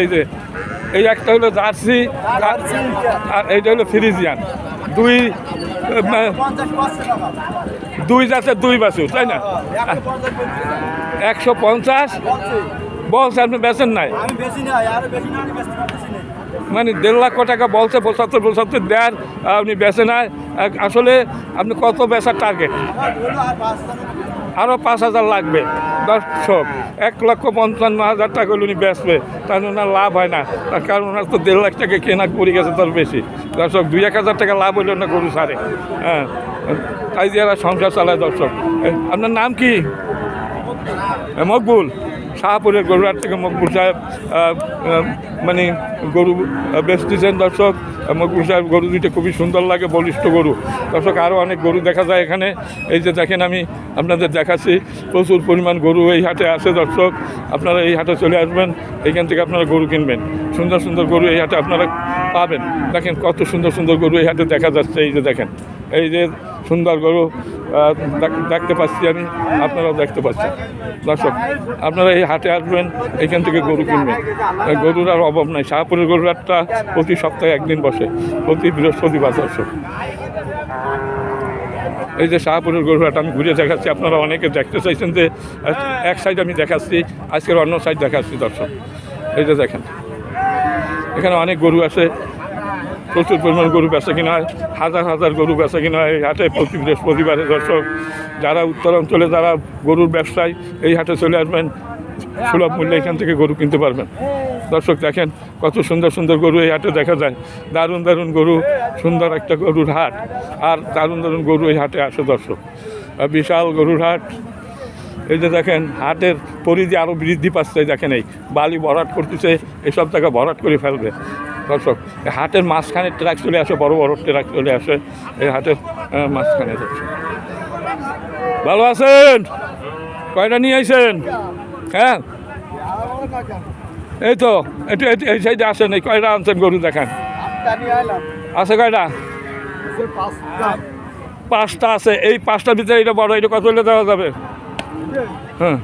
এই যে এই একটা হলো জার্সি আর- এইটা হলো ফ্রিজিয়ান। দুই দুই জাতের দুই বাছুর তাই না? একশো পঞ্চাশ। বলছে আপনি বেচেন নাই? মানে দেড় লক্ষ টাকা বলছে পঁচাত্তর পঁচাত্তর দেন আপনি বেচে নাই। আসলে আপনি কত বেচার টার্গেট আরও পাঁচ হাজার লাগবে। দর্শক, এক লক্ষ পঞ্চান্ন হাজার টাকা উনি বেচবে। তার ওনার লাভ হয় না। তার কারণ ওনার তো দেড় লাখ টাকা কেনা পড়ে গেছে তার বেশি। দর্শক, দুই এক হাজার টাকা লাভ হইল না গরু সারে হ্যাঁ তাই দিয়ে এরা সংসার চালায় দর্শক। আপনার নাম কি? মকবুল। শাহপুরের গরুহাট থেকে মকবুল সাহেব মানে গরু বেচতেছেন দর্শক। মকবুল সাহেব গরু দুইটা খুবই সুন্দর লাগে, বলিষ্ঠ গরু। দর্শক আরও অনেক গরু দেখা যায় এখানে। এই যে দেখেন আমি আপনাদের দেখাচ্ছি, প্রচুর পরিমাণ গরু এই হাটে আছে দর্শক। আপনারা এই হাটে চলে আসবেন এইখান থেকে আপনারা গরু কিনবেন। সুন্দর সুন্দর গরু এই হাটে আপনারা পাবেন। দেখেন কত সুন্দর সুন্দর গরু এই হাটে দেখা যাচ্ছে, এই যে দেখেন। এই যে সুন্দর গরু দেখতে পাচ্ছি আমি, আপনারাও দেখতে পাচ্ছেন। দর্শক, আপনারা এই হাটে আসবেন, এখান থেকে গরু কিনবেন। গরুর আর অভাব নাই, শাহপুরের গরুর হাটটা প্রতি সপ্তাহে একদিন বসে, প্রতি বৃহস্পতিবার দর্শক। এই যে শাহপুরের গরুহাট আমি ঘুরে দেখাচ্ছি, আপনারা অনেকে দেখতে চাইছেন যে এক সাইড আমি দেখাচ্ছি, আজকের অন্য সাইড দেখাচ্ছি দর্শক। এই যে দেখেন, এখানে অনেক গরু আছে প্রচুর পরিমাণ গরু বেচা কিনা হয়, হাজার হাজার গরু বেচা কিনা হয়। এই হাটে প্রতি বৃহস্পতিবারে দর্শক, যারা উত্তরাঞ্চলে যারা গরুর ব্যবসায় এই হাটে চলে আসবেন, সুলভ মূল্যে এখান থেকে গরু কিনতে পারবেন। দর্শক দেখেন, কত সুন্দর সুন্দর গরু এই হাটে দেখা যায়। দারুণ দারুণ গরু, সুন্দর একটা গরুর হাট। আর দারুণ দারুণ গরু এই হাটে আসে দর্শক। বিশাল গরুর হাট। এই যে দেখেন, হাটের পরিধি আরও বৃদ্ধি পাচ্ছে, দেখেন এই বালি ভরাট করতেছে, এসব জায়গা ভরাট করে ফেলবে। দর্শক হাটের মাঝখানে ট্রাক চলে আসে বড় বড় ট্রাক চলে আসে এই হাটের আহ, মাঝখানে দর্শক ভালো আছেন? কয়টা নিয়ে আইছেন? হ্যাঁ? এই তো একটু এই সাইডে আসেন এই কয়টা আনছেন গরু দেখান? আছে কয়টা? পাঁচটা আছে এই পাঁচটার ভিতরে এটা বড় এটা কত দেওয়া যাবে? হ্যাঁ।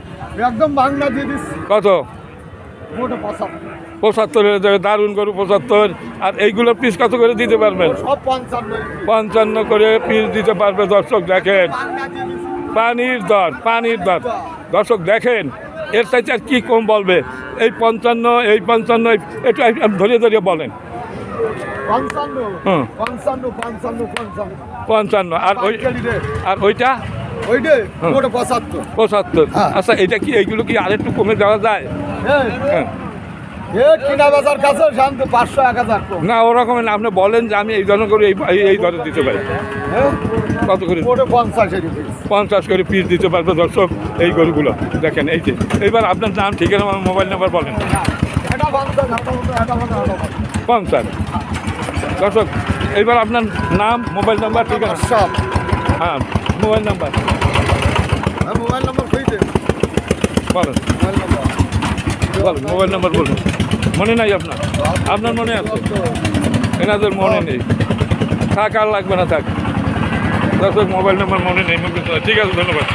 একদম বাংলা দিয়ে দিচ্ছি। কত? পঁচাত্তর। হয়ে যাবে দারুণ গরু পঁচাত্তর। আর এইগুলো পিস কত করে দিতে পারবেন? পঞ্চান্ন। করে পিস দিতে পারবে দর্শক দেখেন। পানির দর পানির দর। দর্শক দেখেন এর চাইতে আর কী কম বলবে? এই পঞ্চান্ন এই পঞ্চান্ন আপনি ধরিয়ে ধরিয়ে বলেন। পঞ্চান্ন আর ওই আর ওইটা? ওইটে হুম। মোটে পঁচাত্তর। পঁচাত্তর। হ্যাঁ। আচ্ছা এটা কি এইগুলো কি আরেকটু কমে দেওয়া যায়? হ্যাঁ। কিনা বাজার কাছে শান্ত পাঁচশো এক হাজার না ওরকম না আপনি বলেন যে আমি এই ধরনের করে এই এই- এই দিতে পারি। হ্যাঁ? কত করে? পঞ্চাশ করে পিস দিতে পারবে দর্শক এই গরুগুলো। দেখেন এই যে এইবার আপনার নাম ঠিকানা আমার মোবাইল নাম্বার বলেন। পঞ্চাশ। দর্শক এইবার আপনার নাম মোবাইল নাম্বার ঠিকানা। সব। হ্যাঁ মোবাইল নাম্বার হ্যাঁ, মোবাইল নম্বর খুঁজে বলেন। Mobile number. বলেন মোবাইল নাম্বার বলুন। মনে নাই আপনার? আপনার মনে আছে? এনাদের মনে নেই। থাক আর লাগবে না থাক। দর্শক মোবাইল নাম্বার মনে নেই। ঠিক আছে ধন্যবাদ।